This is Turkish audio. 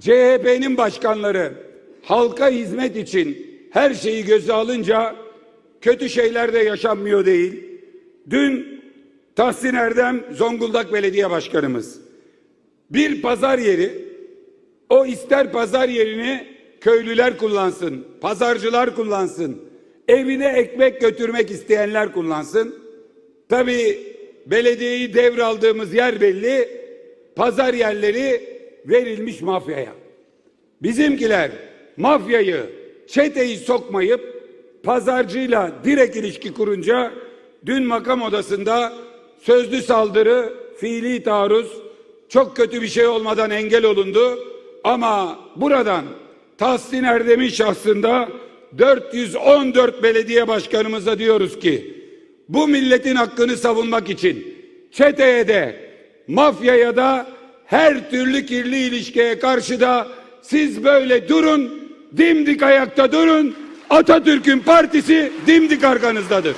CHP'nin başkanları halka hizmet için her şeyi göze alınca kötü şeyler de yaşanmıyor değil. Dün Tahsin Erdem Zonguldak Belediye Başkanımız bir pazar yeri o ister pazar yerini köylüler kullansın, pazarcılar kullansın, evine ekmek götürmek isteyenler kullansın. Tabii belediyeyi devraldığımız yer belli, pazar yerleri verilmiş mafyaya. Bizimkiler mafyayı, çeteyi sokmayıp pazarcıyla direkt ilişki kurunca dün makam odasında sözlü saldırı, fiili taarruz çok kötü bir şey olmadan engel olundu. Ama buradan Tahsin Erdem'in şahsında 414 belediye başkanımıza diyoruz ki bu milletin hakkını savunmak için çeteye de mafyaya da her türlü kirli ilişkiye karşı da siz böyle durun, dimdik ayakta durun. Atatürk'ün partisi dimdik arkanızdadır.